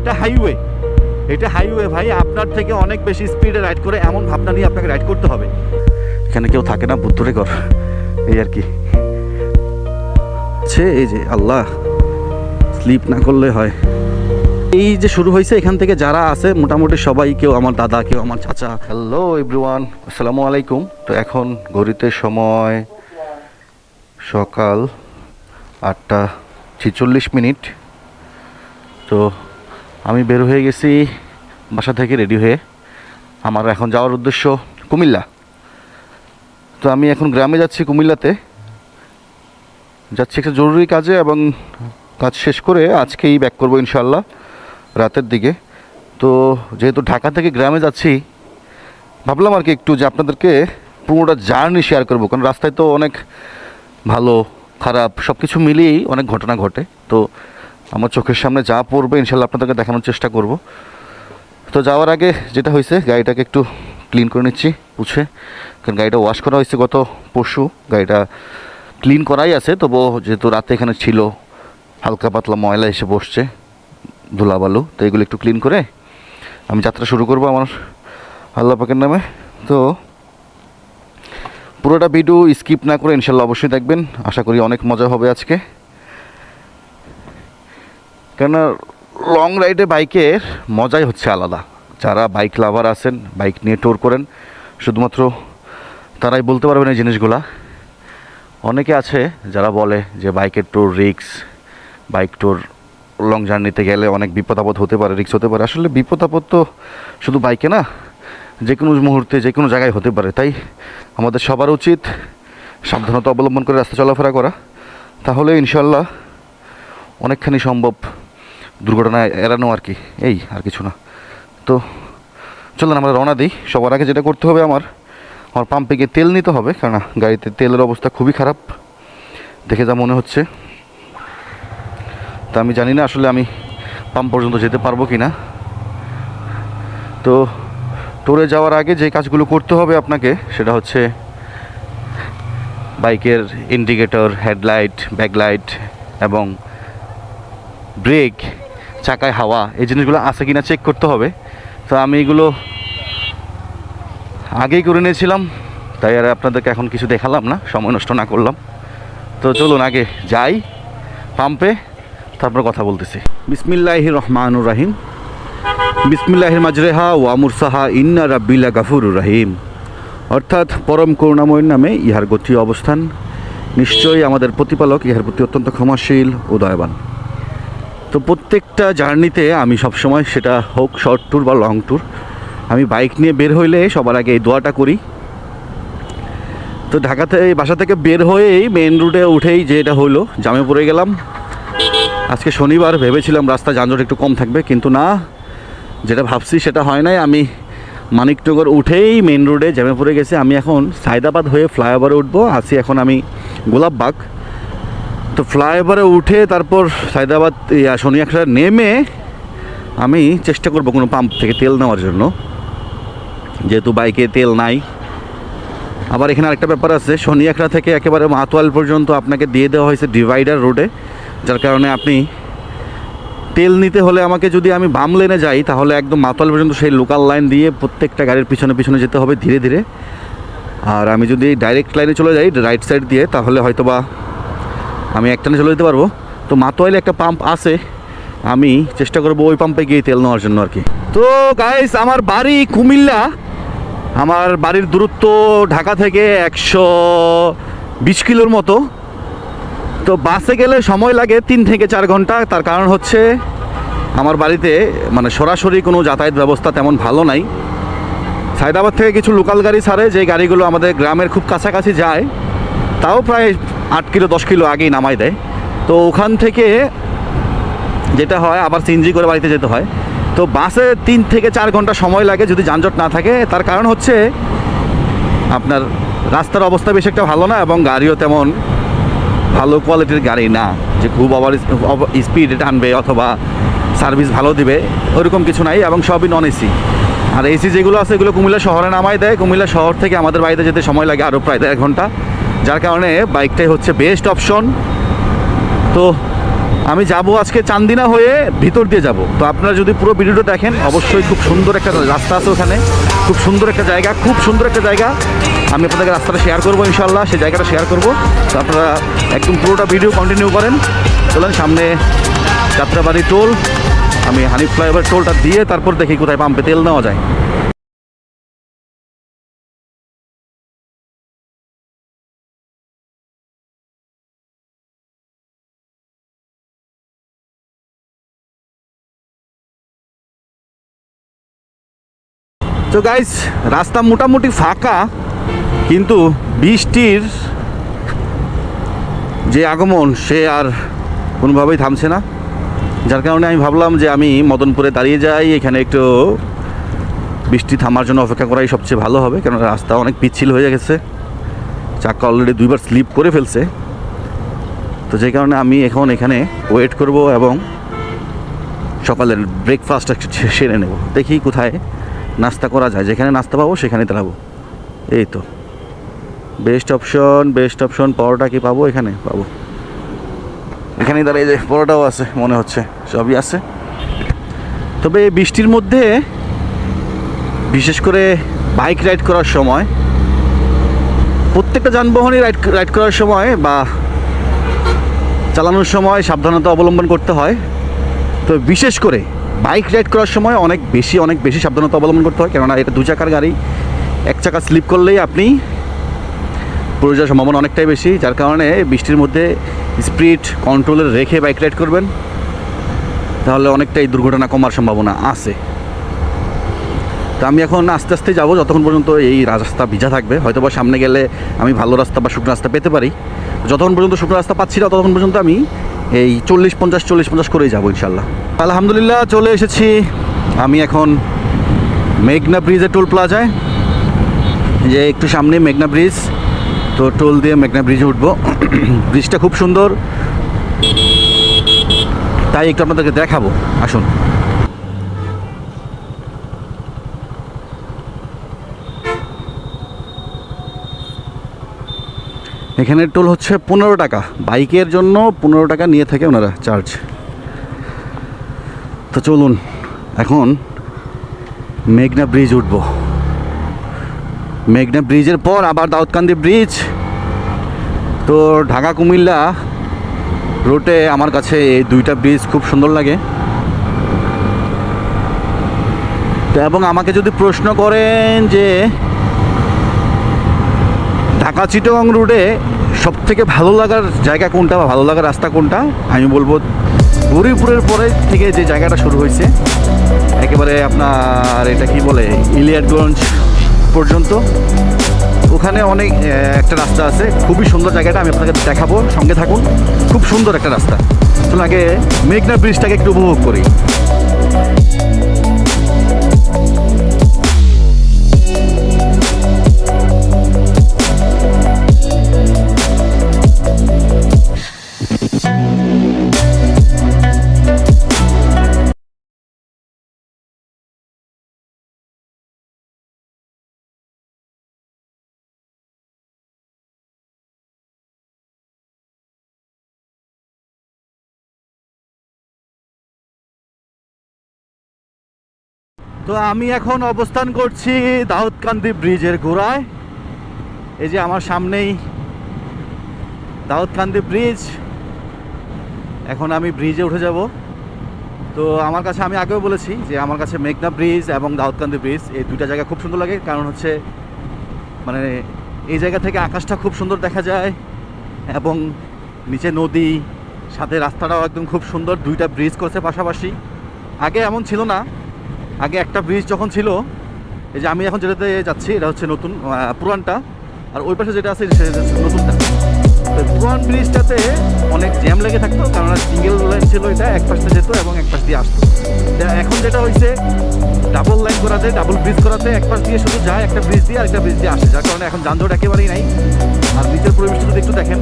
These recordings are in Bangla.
এটা হাইওয়ে এটা হাইওয়ে ভাই, আপনার থেকে অনেক বেশি স্পিডে রাইড করে এমন ভাবনা নিয়ে আপনাকে রাইড করতে হবে। এখানে কেউ থাকে না, বুদ্ধরে ঘর। এই আর কি। সে এই যে, আল্লাহ স্লিপ না করলে হয়। এই যে শুরু হয়েছে, এখান থেকে যারা আছে, মোটামুটি সবাই, কেউ আমার দাদা, কেউ আমার চাচা। হ্যালো এভরিওয়ান আসসালামু আলাইকুম। তো এখন ঘড়িতে সময় সকাল আটটা ছিচল্লিশ মিনিট। তো আমি বের হয়ে গেছি বাসা থেকে রেডি হয়ে। আমার এখন যাওয়ার উদ্দেশ্য কুমিল্লা। তো আমি এখন গ্রামে যাচ্ছি কুমিল্লাতে। যাচ্ছি একটা জরুরি কাজে এবং কাজ শেষ করে আজকেই ব্যাক করব ইনশাল্লাহ রাতের দিকে। তো যেহেতু ঢাকা থেকে গ্রামে যাচ্ছি, ভাবলাম আর কি একটু যে আপনাদেরকে পুরোটা জার্নি শেয়ার করব। কারণ রাস্তায় তো অনেক ভালো, খারাপ সব কিছু মিলিয়েই অনেক ঘটনা ঘটে। তো আমার চোখের সামনে যা পড়বে, ইনশাল্লাহ আপনাদেরকে দেখানোর চেষ্টা করব। তো যাওয়ার আগে যেটা হয়েছে, গাড়িটাকে একটু ক্লিন করে নিচ্ছি, পুছে। কারণ গাড়িটা ওয়াশ করা হয়েছে গত পরশু। গাড়িটা ক্লিন করাই আছে, তবুও যেহেতু রাতে এখানে ছিল, হালকা পাতলা ময়লা এসে বসছে ধুলাবালু তো এগুলো একটু ক্লিন করে আমি যাত্রা শুরু করব আমার আল্লাহ পাকের নামে। তো পুরোটা ভিডিও স্কিপ না করে ইনশাল্লাহ অবশ্যই দেখবেন। আশা করি অনেক মজা হবে আজকে। কেননা লং রাইডে বাইকের মজাই হচ্ছে আলাদা। যারা বাইক লাভার আছেন বাইক নিয়ে ট্যুর করেন, শুধুমাত্র তারাই বলতে পারবেন এই জিনিসগুলা। অনেকে আছে যারা বলে যে বাইকের ট্যুর রিক্স বাইক ট্যুর লং জার্নিতে গেলে অনেক বিপদ আপদ হতে পারে রিক্স হতে পারে। আসলে বিপদ আপদ তো শুধু বাইকে না যে কোনো মুহূর্তে যে কোনো জায়গায় হতে পারে। তাই আমাদের সবার উচিত সাবধানতা অবলম্বন করে রাস্তা চলাফেরা করা। তাহলে ইনশাল্লাহ অনেকখানি সম্ভব দুর্ঘটনা এড়ানো আর কি। এই, আর কিছু না। তো চলুন আমরা রওনা দিই। সবার আগে যেটা করতে হবে আমার আমার পাম্পে গিয়ে তেল নিতে হবে, কেননা গাড়িতে তেলের অবস্থা খুবই খারাপ। দেখে যা মনে হচ্ছে। তা আমি জানি না আসলে আমি পাম্প পর্যন্ত যেতে পারব কি না তো ট্যুরে যাওয়ার আগে যে কাজগুলো করতে হবে আপনাকে, সেটা হচ্ছে বাইকের ইন্ডিকেটর হেডলাইট ব্যাকলাইট এবং ব্রেক চাকায় হাওয়া, এই জিনিসগুলো আছে কিনা চেক করতে হবে। তো আমি এগুলো আগেই করে নিয়েছিলাম, তাই আর আপনাদেরকে এখন কিছু দেখালাম না, সময় নষ্ট না করলাম। তো চলুন আগে যাই পাম্পে তারপর কথা বলতেছি। বিসমিল্লাহ রহমানুর রাহিম। বিসমিল্লাহির মাজরেহা, ওয়া মুরসাহা, ইন্না রাব্বিলা গাফুরুর রাহিম। অর্থাৎ পরম করুণাময়ের নামে ইহার গতি অবস্থান। নিশ্চয়ই আমাদের প্রতিপালক ইহার প্রতি অত্যন্ত ক্ষমাশীল ও দয়াবান। তো প্রত্যেকটা জার্নিতে আমি সবসময় সেটা হোক শর্ট ট্যুর বা লং ট্যুর আমি বাইক নিয়ে বের হইলে সবার আগে এই দোয়াটা করি। তো ঢাকাতে এই বাসা থেকে বের হয়েই মেন রুটে উঠেই যে এটা হলো জামে পড়ে গেলাম। আজকে শনিবার, ভেবেছিলাম রাস্তা যানজট একটু কম থাকবে, কিন্তু না, যেটা ভাবছি সেটা হয় নাই। আমি মানিকনগর উঠেই মেন রোডে জ্যামে পড়ে গেছে। আমি এখন সায়দাবাদ হয়ে ফ্লাইওভারে উঠবো। আসি এখন আমি গোলাপবাগ। তো ফ্লাইওভারে উঠে তারপর ইয়া, শনিয়াখড়া নেমে আমি চেষ্টা করব কোনো পাম্প থেকে তেল নেওয়ার জন্য। যেহেতু বাইকে তেল নাই। আবার এখানে আরেকটা ব্যাপার আছে শনিয়াখড়া থেকে একেবারে মাতোয়াল পর্যন্ত আপনাকে দিয়ে দেওয়া হয়েছে ডিভাইডার রোডে যার কারণে আপনি তেল নিতে হলে আমাকে যদি আমি বাম লেনে যাই তাহলে একদম মাতোয়াল পর্যন্ত সেই লোকাল লাইন দিয়ে প্রত্যেকটা গাড়ির পিছনে পিছনে যেতে হবে ধীরে ধীরে। আর আমি যদি ডাইরেক্ট লাইনে চলে যাই রাইট সাইড দিয়ে তাহলে হয়তো বা আমি একটানে চলে যেতে পারব। তো মাতোয়াইলে একটা পাম্প আছে, আমি চেষ্টা করব ওই পাম্পে গিয়ে তেল নেওয়ার জন্য আর কি। তো গাইস আমার বাড়ি কুমিল্লা। আমার বাড়ির দূরত্ব ঢাকা থেকে একশো বিশ কিলোর মতো। তো বাসে গেলে সময় লাগে তিন থেকে চার ঘণ্টা। তার কারণ হচ্ছে আমার বাড়িতে মানে সরাসরি কোনো যাতায়াত ব্যবস্থা তেমন ভালো নাই। সায়দাবাদ থেকে কিছু লোকাল গাড়ি ছাড়ে, যে গাড়িগুলো আমাদের গ্রামের খুব কাছাকাছি যায়, তাও প্রায় আট কিলো, দশ কিলো আগেই নামাই দেয়। তো ওখান থেকে যেটা হয়, আবার সিনজি করে বাড়িতে যেতে হয়। তো বাসে তিন থেকে চার ঘণ্টা সময় লাগে যদি যানজট না থাকে। তার কারণ হচ্ছে, আপনার রাস্তার অবস্থা বেশ একটা ভালো না এবং গাড়িও তেমন ভালো কোয়ালিটির গাড়ি না। যে খুব ওভার স্পিডে টানবে অথবা সার্ভিস ভালো দিবে, ওরকম কিছু নাই এবং সবই নন এসি আর এসি যেগুলো আছে, এগুলো কুমিল্লা শহরে নামাই দেয়। কুমিল্লা শহর থেকে আমাদের বাড়িতে যেতে সময় লাগে আরও প্রায় দেড় ঘণ্টা। যার কারণে বাইকটাই হচ্ছে বেস্ট অপশন। তো আমি যাব আজকে চান্দিনা হয়ে ভিতর দিয়ে যাব। তো আপনারা যদি পুরো ভিডিওটা দেখেন, অবশ্যই খুব সুন্দর একটা রাস্তা আছে ওখানে। খুব সুন্দর একটা জায়গা, খুব সুন্দর একটা জায়গা। আমি আপনাদেরকে রাস্তাটা শেয়ার করব ইনশাল্লাহ সেই জায়গাটা শেয়ার করব। তো আপনারা একদম পুরোটা ভিডিও কন্টিনিউ করেন। চলেন সামনে যাত্রাবাড়ি টোল। আমি হানিফ ফ্লাইওভার টোলটা দিয়ে তারপর দেখি কোথায় পাম্পে তেল নেওয়া যায়। তো গাইস রাস্তা মোটামুটি ফাঁকা, কিন্তু বৃষ্টির যে আগমন, সে আর কোনোভাবেই থামছে না। যার কারণে আমি ভাবলাম যে আমি মদনপুরে দাঁড়িয়ে যাই, এখানে একটু বৃষ্টি থামার জন্য অপেক্ষা করাই সবচেয়ে ভালো হবে কেন রাস্তা অনেক পিচ্ছিল হয়ে গেছে। চাকা অলরেডি দুইবার স্লিপ করে ফেলছে। তো যে কারণে আমি এখন এখানে ওয়েট করব এবং সকালের ব্রেকফাস্ট একটু সেরে নেব। দেখি কোথায় নাস্তা করা যায়, যেখানে নাস্তা পাবো সেখানে দাঁড়াবো এই তো। Best option best option paratha কি পাবো? এখানে পাবো। এখানে দাঁড়িয়ে যে পরোটাও আছে, মনে হচ্ছে। সবই আছে। তবে বৃষ্টির মধ্যে বিশেষ করে বাইক রাইড করার সময়, প্রত্যেকটা যানবাহনই রাইড রাইড করার সময় বা চালানোর সময় সাবধানতা অবলম্বন করতে হয়। তো বিশেষ করে বাইক রাইড করার সময় অনেক বেশি অনেক বেশি সাবধানতা অবলম্বন করতে হয়। কেননা এটা দু চাকার গাড়ি, এক চাকা স্লিপ করলেই আপনি পড়ে যাওয়ার সম্ভাবনা অনেকটাই বেশি, যার কারণে বৃষ্টির মধ্যে স্পিড কন্ট্রোলে রেখে বাইক রাইড করবেন। তাহলে অনেকটাই দুর্ঘটনা কমার সম্ভাবনা আছে। তো আমি এখন আস্তে আস্তে যাব, যতক্ষণ পর্যন্ত এই রাস্তা ভিজা থাকবে। হয়তো বা সামনে গেলে আমি ভালো রাস্তা বা শুকনো রাস্তা পেতে পারি। যতক্ষণ পর্যন্ত শুকনো রাস্তা পাচ্ছি না, ততক্ষণ পর্যন্ত আমি এই চল্লিশ পঞ্চাশ চল্লিশ পঞ্চাশ করেই যাব ইনশাল্লাহ। আলহামদুলিল্লাহ চলে এসেছি। আমি এখন মেঘনা ব্রিজে টোল প্লাজায়। যে একটু সামনে মেঘনা ব্রিজ। তো টোল দিয়ে মেঘনা ব্রিজে উঠবো। ব্রিজটা খুব সুন্দর। তাই একটু আপনাদেরকে দেখাবো। আসুন। এখানের টোল হচ্ছে পনেরো টাকা। বাইকের জন্য পনেরো টাকা নিয়ে থাকে ওনারা চার্জ। তো চলুন, এখন মেঘনা ব্রিজ উঠবো। মেঘনা ব্রিজের পর আবার দাউদকান্দি ব্রিজ। তো ঢাকা কুমিল্লা রোডে আমার কাছে এই দুইটা ব্রিজ খুব সুন্দর লাগে। তো এবং আমাকে যদি প্রশ্ন করেন যে ঢাকা চিটগং রুটে সব থেকে ভালো লাগার জায়গা কোনটা বা ভালো লাগার রাস্তা কোনটা? আমি বলব গরিপুরের পরে থেকে যে জায়গাটা শুরু হয়েছে, একেবারে আপনার এটা কি বলে, ইলিয়াটগঞ্জ পর্যন্ত। ওখানে অনেক একটা রাস্তা আছে, খুবই সুন্দর জায়গাটা, আমি আপনাকে দেখাবো, সঙ্গে থাকুন। খুব সুন্দর একটা রাস্তা। আগে মেঘনা ব্রিজটাকে একটু উপভোগ করি। তো আমি এখন অবস্থান করছি দাউদকান্দি ব্রিজের গোড়ায়। এই যে আমার সামনেই দাউদকান্দি ব্রিজ। এখন আমি ব্রিজে উঠে যাব। তো আমার কাছে আমি আগেও বলেছি যে আমার কাছে মেঘনা ব্রিজ এবং দাউদকান্দি ব্রিজ, এই দুইটা জায়গা খুব সুন্দর লাগে। কারণ হচ্ছে মানে এই জায়গা থেকে আকাশটা খুব সুন্দর দেখা যায় এবং নিচে নদী, সাথে রাস্তাটাও একদম খুব সুন্দর। দুইটা ব্রিজ করছে পাশাপাশি। আগে এমন ছিল না। আগে একটা ব্রিজ যখন ছিল, এই যে আমি এখন যেটাতে যাচ্ছি, এটা হচ্ছে নতুন পুরানটা। আর ওই পাশে যেটা আছে নতুনটা। তো পুরান ব্রিজটাতে অনেক জ্যাম লেগে থাকতো, কারণ সিঙ্গেল লাইন ছিল এটা, এক পাশ দিয়ে যেত এবং এক পাশ দিয়ে আসতো। এখন যেটা হয়েছে ডাবল লাইন করাতে ডাবল ব্রিজ করাতে, এক পাশ দিয়ে শুধু যায়, একটা ব্রিজ দিয়ে আরেকটা ব্রিজ দিয়ে আসে, যার কারণে এখন যানজট একেবারেই নাই। আর নিচের পরিবেশটা যদি একটু দেখেন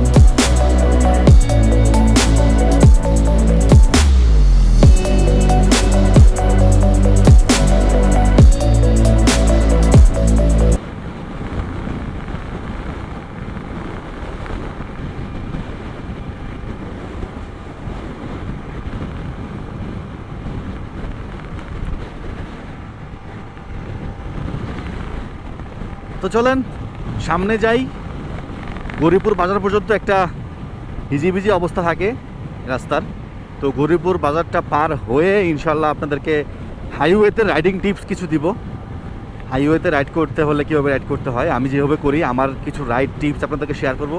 তো চলেন, সামনে যাই। গরিপুর বাজার পর্যন্ত একটা হিজিবিজি অবস্থা থাকে রাস্তার। তো গরিপুর বাজারটা পার হয়ে ইনশাল্লাহ আপনাদেরকে হাইওয়েতে রাইডিং টিপস কিছু দিব। হাইওয়েতে রাইড করতে হলে কীভাবে রাইড করতে হয়, আমি যেভাবে করি, আমার কিছু রাইড টিপস আপনাদেরকে শেয়ার করব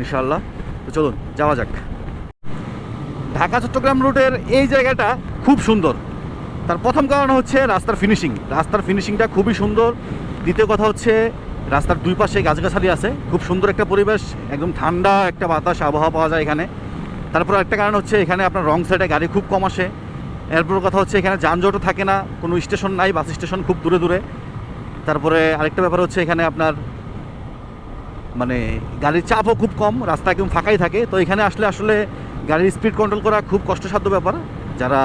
ইনশাল্লাহ তো চলুন, যাওয়া যাক। ঢাকা চট্টগ্রাম রুটের এই জায়গাটা খুব সুন্দর। তার প্রথম কারণ হচ্ছে রাস্তার ফিনিশিং রাস্তার ফিনিশিংটা খুবই সুন্দর। দ্বিতীয় কথা হচ্ছে, রাস্তার দুই পাশে গাছগাছালি আছে, খুব সুন্দর একটা পরিবেশ, একদম ঠান্ডা একটা বাতাস, আবহাওয়া পাওয়া যায় এখানে। তারপর একটা কারণ হচ্ছে, এখানে আপনার রং সাইডে গাড়ি খুব কম আসে। এরপর কথা হচ্ছে, এখানে যানজটও থাকে না, কোনো স্টেশন নাই, বাস স্টেশন খুব দূরে দূরে। তারপরে আরেকটা ব্যাপার হচ্ছে, এখানে আপনার মানে গাড়ির চাপও খুব কম, রাস্তা একদম ফাঁকাই থাকে। তো এখানে আসলে আসলে গাড়ির স্পিড কন্ট্রোল করা খুব কষ্টসাধ্য ব্যাপার, যারা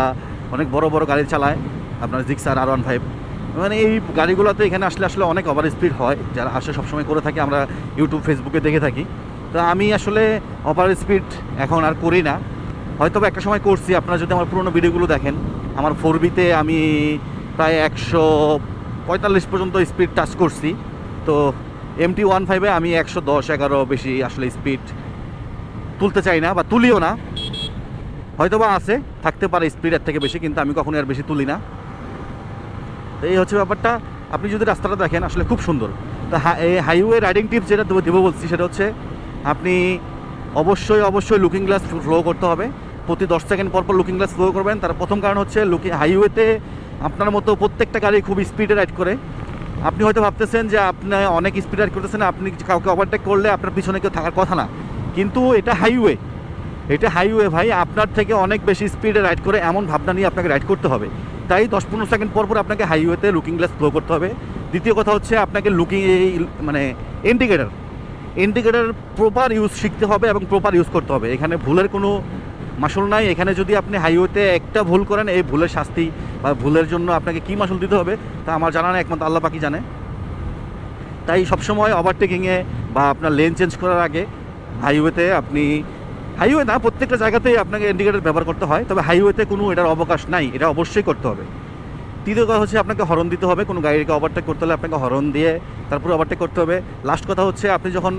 অনেক বড় বড় গাড়ি চালায়, আপনার জিক্সার আর ওয়ান ফাইভ মানে এই গাড়িগুলোতে এখানে আসলে আসলে অনেক ওভার স্পিড হয়। যারা আসে সবসময় করে থাকে, আমরা ইউটিউব ফেসবুকে দেখে থাকি। তো আমি আসলে ওভার স্পিড এখন আর করি না। হয়তো একটা সময় করছি, আপনারা যদি আমার পুরোনো ভিডিওগুলো দেখেন, আমার ফোর বিতে আমি প্রায় একশো পঁয়তাল্লিশ পর্যন্ত স্পিড টাচ করছি। তো এমটি ওয়ান ফাইভে আমি একশো দশ, এগারো বেশি আসলে স্পিড তুলতে চাই না বা তুলিও না। হয়তো বা আছে, থাকতে পারে স্পিডের থেকে বেশি, কিন্তু আমি কখনো আর বেশি তুলি না। তো এই হচ্ছে ব্যাপারটা। আপনি যদি রাস্তাটা দেখেন, আসলে খুব সুন্দর। তো এই হাইওয়ে রাইডিং টিপস যেটা দেবো বলছি, সেটা হচ্ছে আপনি অবশ্যই অবশ্যই লুকিং গ্লাস ফ্লো করতে হবে। প্রতি দশ সেকেন্ড পর পর লুকিং গ্লাস ফ্লো করবেন। তার প্রথম কারণ হচ্ছে লুকিং হাইওয়েতে আপনার মতো প্রত্যেকটা গাড়ি খুব স্পিডে রাইড করে। আপনি হয়তো ভাবতেছেন যে আপনি অনেক স্পিড রাইড করতেছেন, আপনি কাউকে ওভারটেক করলে আপনার পিছনে কেউ থাকার কথা না। কিন্তু এটা হাইওয়ে এটা হাইওয়ে ভাই, আপনার থেকে অনেক বেশি স্পিডে রাইড করে এমন ভাবনা নিয়ে আপনাকে রাইড করতে হবে। তাই দশ পনেরো সেকেন্ড পর পর আপনাকে হাইওয়েতে লুকিং গ্লাস ফ্লো করতে হবে। দ্বিতীয় কথা হচ্ছে আপনাকে লুকিং এই মানে ইন্ডিকেটার ইন্ডিকেটার প্রপার ইউজ শিখতে হবে এবং প্রপার ইউজ করতে হবে। এখানে ভুলের কোনো মাসুল নাই। এখানে যদি আপনি হাইওয়েতে একটা ভুল করেন, এই ভুলের শাস্তি বা ভুলের জন্য আপনাকে কী মাসুল দিতে হবে, তা আমার জানা নেই, একমাত্র আল্লাহ পাকি জানে। তাই সবসময় ওভারটেকিংয়ে বা আপনার লেন চেঞ্জ করার আগে হাইওয়েতে আপনি হাইওয়ে না, প্রত্যেকটা জায়গাতেই আপনাকে ইন্ডিকেটার ব্যবহার করতে হয়, তবে হাইওয়েতে কোনো এটার অবকাশ নাই, এটা অবশ্যই করতে হবে। তৃতীয় কথা হচ্ছে আপনাকে হরন দিতে হবে, কোনো গাড়িকে ওভারটেক করতে হলে আপনাকে হরন দিয়ে তারপরে ওভারটেক করতে হবে। লাস্ট কথা হচ্ছে আপনি যখন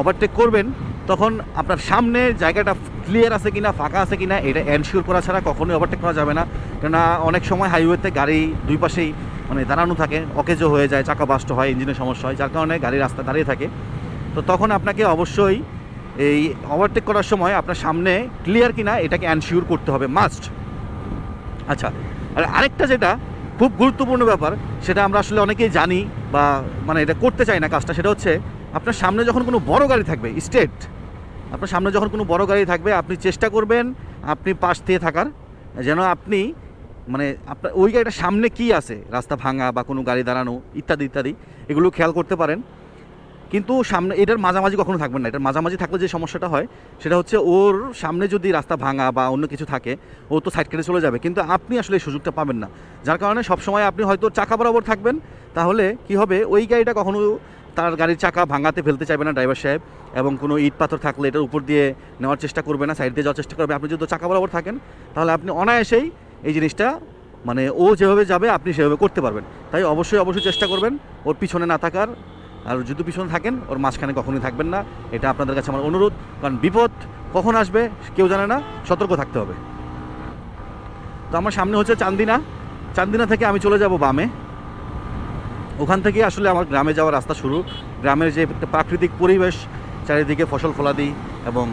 ওভারটেক করবেন, তখন আপনার সামনে জায়গাটা ক্লিয়ার আছে কিনা, ফাঁকা আছে কিনা, এটা এনশিওর করা ছাড়া কখনোই ওভারটেক করা যাবে না। কেননা অনেক সময় হাইওয়েতে গাড়ি দুই পাশেই মানে দাঁড়ানো থাকে, অকেজো হয়ে যায়, চাকা বাস্ট হয় ইঞ্জিনের সমস্যা হয়, যার কারণে গাড়ি রাস্তা দাঁড়িয়ে থাকে। তো তখন আপনাকে অবশ্যই এই ওভারটেক করার সময় আপনার সামনে ক্লিয়ার কিনা এটাকে অ্যানশিওর করতে হবে মাস্ট আচ্ছা আর আরেকটা যেটা খুব গুরুত্বপূর্ণ ব্যাপার, সেটা আমরা আসলে অনেকেই জানি বা মানে এটা করতে চাই না কাজটা, সেটা হচ্ছে আপনার সামনে যখন কোনো বড় গাড়ি থাকবে স্টেট আপনার সামনে যখন কোনো বড় গাড়ি থাকবে, আপনি চেষ্টা করবেন আপনি পাশ দিয়ে থাকার, যেন আপনি মানে আপনার ওই গাড়িটার সামনে কি আছে, রাস্তা ভাঙা বা কোনো গাড়ি দাঁড়ানো, ইত্যাদি ইত্যাদি, এগুলো খেয়াল করতে পারেন। কিন্তু সামনে, এটার মাঝামাঝি কখনো থাকবেন না। এটার মাঝামাঝি থাকলে যে সমস্যাটা হয়, সেটা হচ্ছে ওর সামনে যদি রাস্তা ভাঙা বা অন্য কিছু থাকে, ও তো সাইড কেটে চলে যাবে। কিন্তু আপনি আসলে এই সুযোগটা পাবেন না। যার কারণে সবসময় আপনি হয়তো চাকা বরাবর থাকবেন। তাহলে কি হবে? ওই গাড়িটা কখনো তার গাড়ির চাকা ভাঙাতে ফেলতে চাইবে না ড্রাইভার সাহেব এবং কোনো ইট পাথর থাকলে এটার উপর দিয়ে নেওয়ার চেষ্টা করবে না সাইড দিয়ে যাওয়ার চেষ্টা করবে। আপনি যদি চাকা বরাবর থাকেন, তাহলে আপনি অনায়াসেই এই জিনিসটা মানে ও যেভাবে যাবে, আপনি সেভাবে করতে পারবেন। তাই অবশ্যই অবশ্যই চেষ্টা করবেন ওর পিছনে না থাকার। আর যদি পিছনে থাকেন, ওর মাঝখানে কখনোই থাকবেন না। এটা আপনাদের কাছে আমার অনুরোধ, কারণ বিপদ কখন আসবে কেউ জানে না, সতর্ক থাকতে হবে। তো আমার সামনে হচ্ছে চান্দিনা। চান্দিনা থেকে আমি চলে যাব বামে। ওখান থেকে আসলে আমার গ্রামে যাওয়ার রাস্তা শুরু। গ্রামের যে প্রাকৃতিক পরিবেশ, চারিদিকে ফসল ফলাদি এবং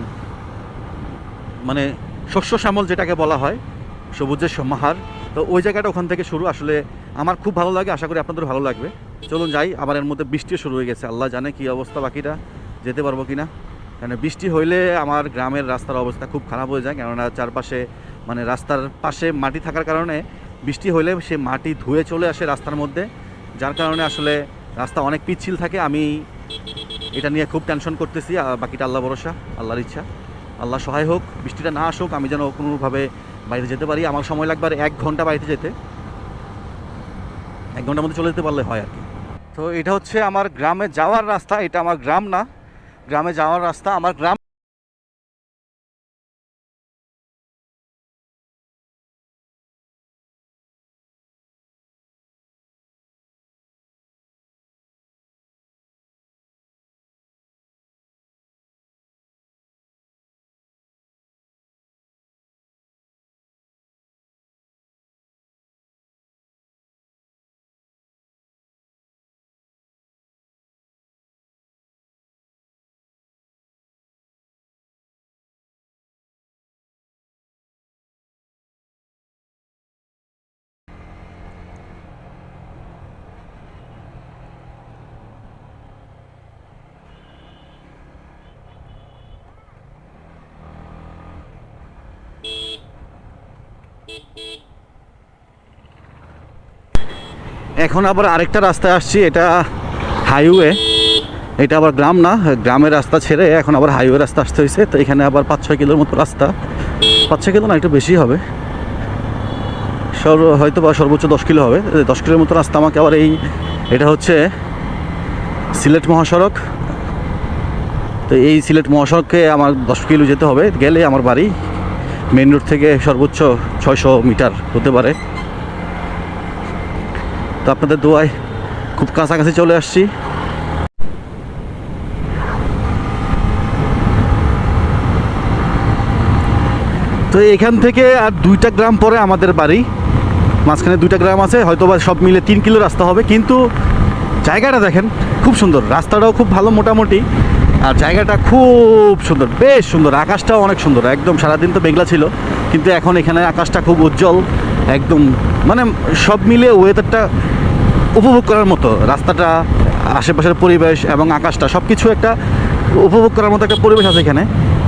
মানে শস্য শ্যামল যেটাকে বলা হয়, সবুজের সমাহার। তো ওই জায়গাটা ওখান থেকে শুরু। আসলে আমার খুব ভালো লাগে, আশা করি আপনাদের ভালো লাগবে। চলুন যাই, আবার এর মধ্যে বৃষ্টিও শুরু হয়ে গেছে। আল্লাহ জানে কি অবস্থা বাকিটা, যেতে পারব কি না কেন, বৃষ্টি হইলে আমার গ্রামের রাস্তার অবস্থা খুব খারাপ হয়ে যায়, কেননা চারপাশে মানে রাস্তার পাশে মাটি থাকার কারণে বৃষ্টি হলে সে মাটি ধুয়ে চলে আসে রাস্তার মধ্যে, যার কারণে আসলে রাস্তা অনেক পিচ্ছিল থাকে। আমি এটা নিয়ে খুব টেনশন করতেছি বাকিটা আল্লাহ ভরসা, আল্লাহর ইচ্ছা। আল্লাহ সহায় হোক, বৃষ্টিটা না আসুক, আমি যেন কোনোভাবে বাইরে যেতে পারি। আমার সময় লাগবে এক ঘণ্টা বাড়িতে যেতে। এক ঘণ্টার মধ্যে চলে যেতে পারলে হয় আর কি। তো এটা হচ্ছে আমার গ্রামে যাওয়ার রাস্তা, এটা আমার গ্রাম না। গ্রামে যাওয়ার রাস্তা আমার গ্রাম এখন আবার আরেকটা রাস্তায় আসছি, এটা হাইওয়ে এটা আবার গ্রাম না, গ্রামের রাস্তা ছেড়ে এখন আবার হাইওয়ে রাস্তা আসতে হয়েছে। তো এখানে আবার পাঁচ ছয় কিলোর মতো রাস্তা। পাঁচ ছয় কিলো না, একটু বেশি হবে। সর হয়তো বা সর্বোচ্চ দশ কিলো হবে। দশ কিলোর মতো রাস্তা আমাকে আবার এই এটা হচ্ছে সিলেট মহাসড়ক। তো এই সিলেট মহাসড়কে আমার দশ কিলো যেতে হবে। গেলে আমার বাড়ি। মেন রোড থেকে সর্বোচ্চ ছয়শো মিটার হতে পারে। তো আপনাদের দোয়ায় খুব কাছাকাছি চলে আসছি। তো এখান থেকে আর দুইটা গ্রাম পরে আমাদের বাড়ি। মাঝখানে দুইটা গ্রাম আছে হয়তো বা সব মিলে তিন কিলো রাস্তা হবে, কিন্তু জায়গাটা দেখেন, খুব সুন্দর। রাস্তাটাও খুব ভালো মোটামুটি। আর জায়গাটা খুব সুন্দর, বেশ সুন্দর, আকাশটাও অনেক সুন্দর। একদম সারাদিন তো মেঘলা ছিল, কিন্তু এখন এখানে আকাশটা খুব উজ্জ্বল, একদম মানে সব মিলে ওয়েদারটা উপভোগ করার মতো, রাস্তাটা, আশেপাশের পরিবেশ এবং আকাশটা সব কিছু একটা উপভোগ করার মতো একটা পরিবেশ আছে এখানে।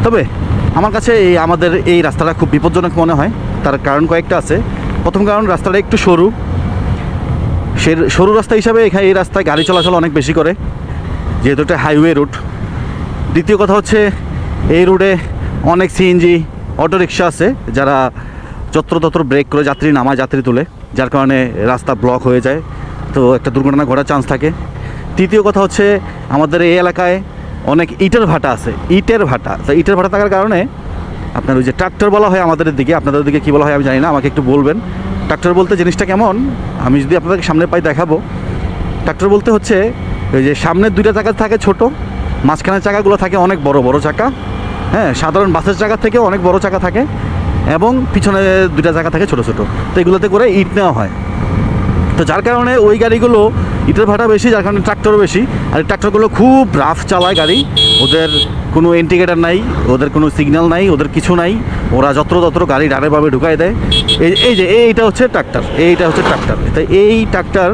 তবে আমার কাছে এই, আমাদের এই রাস্তাটা খুব বিপজ্জনক মনে হয়, তার কারণ কয়েকটা আছে। প্রথম কারণ, রাস্তাটা একটু সরু। সে সরু রাস্তা হিসাবে এখানে এই রাস্তায় গাড়ি চলাচল অনেক বেশি করে, যেহেতু এটা হাইওয়ে রুট দ্বিতীয় কথা হচ্ছে, এই রুটে অনেক সিএনজি অটোরিকশা আছে, যারা যত্রতত্র ব্রেক করে যাত্রী, নামায় যাত্রী তুলে, যার কারণে রাস্তা ব্লক হয়ে যায়। তো একটা দুর্ঘটনা ঘটার চান্স থাকে। তৃতীয় কথা হচ্ছে, আমাদের এই এলাকায় অনেক ইটের ভাটা আছে, ইটের ভাটা। তো ইটের ভাটা থাকার কারণে আপনার ওই যে ট্রাক্টর বলা হয় আমাদের দিকে, আপনাদের দিকে কী বলা হয় আমি জানি না, আমাকে একটু বলবেন। ট্রাক্টর বলতে জিনিসটা কেমন, আমি যদি আপনাদেরকে সামনে পাই দেখাবো। ট্রাক্টর বলতে হচ্ছে, ওই যে সামনের দুইটা চাকা থাকে ছোট মাঝখানের চাকাগুলো থাকে অনেক বড় বড় চাকা হ্যাঁ সাধারণ বাসের চাকা থেকে অনেক বড় চাকা থাকে এবং পিছনে দুটা চাকা থাকে ছোট ছোট। তো এগুলোতে করে ইট নেওয়া হয়। তো যার কারণে ওই গাড়িগুলো ইটের ভাড়া বেশি, যার কারণে ট্রাক্টরও বেশি। আর ট্রাক্টরগুলো খুব রাফ চালায় গাড়ি। ওদের কোনো ইন্ডিকেটার নাই, ওদের কোনো সিগন্যাল নাই, ওদের কিছু নাই। ওরা যত্রতত্র গাড়ি ডানেভাবে ঢুকাই দেয়। এই এই যে, এইটা হচ্ছে ট্রাক্টর, এইটা হচ্ছে ট্রাক্টর। তাই এই ট্রাক্টর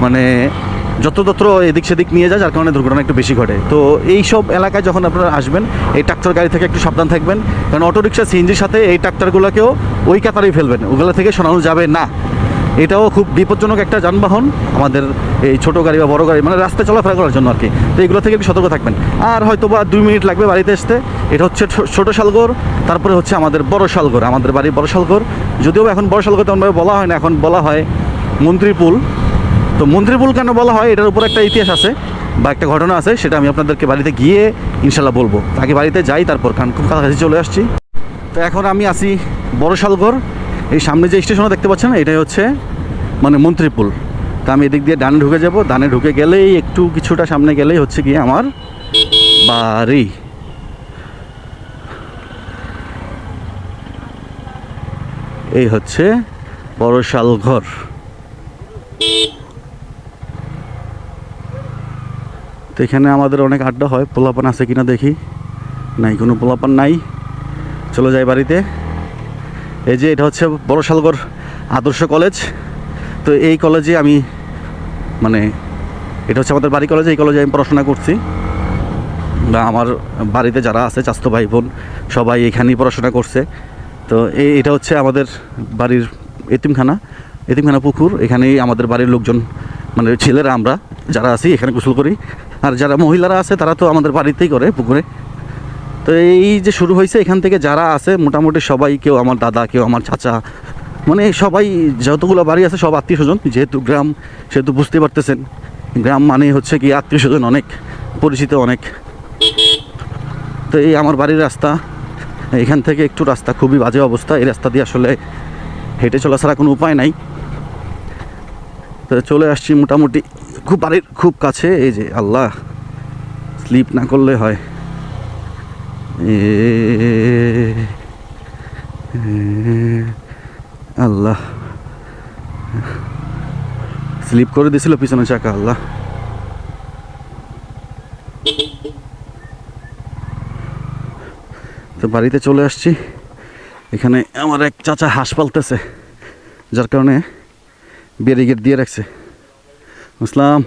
মানে যত্রতত্র এদিক সেদিক নিয়ে যায়, যার কারণে দুর্ঘটনা একটু বেশি ঘটে। তো এই সব এলাকায় যখন আপনারা আসবেন, এই ট্রাক্টর গাড়ি থেকে একটু সাবধান থাকবেন। কারণ অটোরিক্সা সিএনজির সাথে এই ট্রাক্টরগুলোকেও ওই কাতারেই ফেলবেন। ওগুলো থেকে শোনানো যাবে না। এটাও খুব বিপজ্জনক একটা যানবাহন। আমাদের এই ছোটো গাড়ি বা বড় গাড়ি মানে রাস্তায় চলাফেরা করার জন্য আর কি তো এগুলো থেকে একটু সতর্ক থাকবেন। আর হয়তো বা দুই মিনিট লাগবে বাড়িতে আসতে। এটা হচ্ছে ছোটো শালগর, তারপরে হচ্ছে আমাদের বড় শালগর। আমাদের বাড়ি বড় শালগর। যদিও এখন বড় শালগর তেমনভাবে বলা হয় না। এখন বলা হয় মন্ত্রীপুল। তো মন্ত্রীপুল কেন বলা হয়? এটার উপর একটা ইতিহাস আছে বা একটা ঘটনা আছে, সেটা আমি আপনাদেরকে বাড়িতে গিয়ে ইনশাল্লাহ বলব। আগে বাড়িতে যাই, তারপর কারণ খুব কাছাকাছি চলে আসছি। তো এখন আমি আছি বড় শালগড় এই সামনে যে স্টেশনও দেখতে পাচ্ছেন, এটাই হচ্ছে মানে মন্ত্রীপুল তা আমি এদিক দিয়ে ডানে ঢুকে যাব। ডানে ঢুকে গেলেই একটু কিছুটা সামনে গেলেই হচ্ছে কি আমার বাড়ি। এই হচ্ছে বড় শালঘর তো এখানে আমাদের অনেক আড্ডা হয়, পোলাপান আছে কিনা দেখি। নাই, কোনো পোলাপান নাই। চলে যাই বাড়িতে। এই যে, এটা হচ্ছে বড় শালগড় আদর্শ কলেজ। তো এই কলেজে আমি মানে এটা হচ্ছে আমাদের বাড়ি কলেজে, এই কলেজে আমি পড়াশোনা করছি। বা আমার বাড়িতে যারা আছে, চাস্তো ভাই বোন, সবাই এখানেই পড়াশোনা করছে। তো এই এটা হচ্ছে আমাদের বাড়ির এতিমখানা এতিমখানা পুকুর। এখানেই আমাদের বাড়ির লোকজন মানে ছেলেরা আমরা, যারা আছি, এখানে গোসল করি। আর যারা মহিলারা আছে, তারা তো আমাদের বাড়িতেই করে, পুকুরে। তো এই যে শুরু হয়েছে, এখান থেকে যারা আছে, মোটামুটি সবাই, কেউ আমার দাদা, কেউ আমার চাচা মানে সবাই, যতগুলো বাড়ি আছে, সব আত্মীয় স্বজন। যেহেতু গ্রাম, সেহেতু বুঝতে পারতেছেন। গ্রাম মানে হচ্ছে কি, আত্মীয় স্বজন অনেক, পরিচিত অনেক। তো এই আমার বাড়ির রাস্তা, এখান থেকে একটু রাস্তা, খুবই বাজে অবস্থা। এই রাস্তা দিয়ে আসলে হেঁটে চলা ছাড়া কোনো উপায় নাই। চলে আসছি মোটামুটি খুব বাড়ির খুব কাছে, এই যে আল্লাহ স্লিপ না করলে হয়। আল্লাহ। স্লিপ করে দিয়েছিল পিছনে চাকা, আল্লাহ। তো বাড়িতে চলে আসছি। এখানে আমার এক চাচা হাঁস যার কারণে ব্যারিকেড দিয়ে রাখছে। বুঝলাম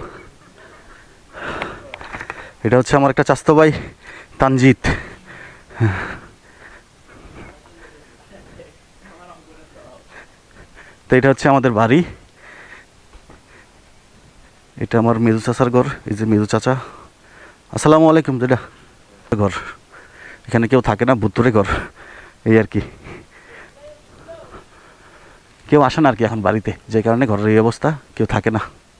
এটা হচ্ছে আমার একটা চাস্তো ভাই, তানজিৎ। তো এটা হচ্ছে আমাদের বাড়ি। এটা আমার মেজু চাচার ঘর, এই যে মেজু চাচা। আসসালামু আলাইকুম যেটা ঘর। এখানে কেউ থাকে না, ভুতুরে ঘর। এই আর কি। কেউ আসে না আর কি এখন বাড়িতে, যে কারণে ঘরের এই অবস্থা, কেউ থাকে না।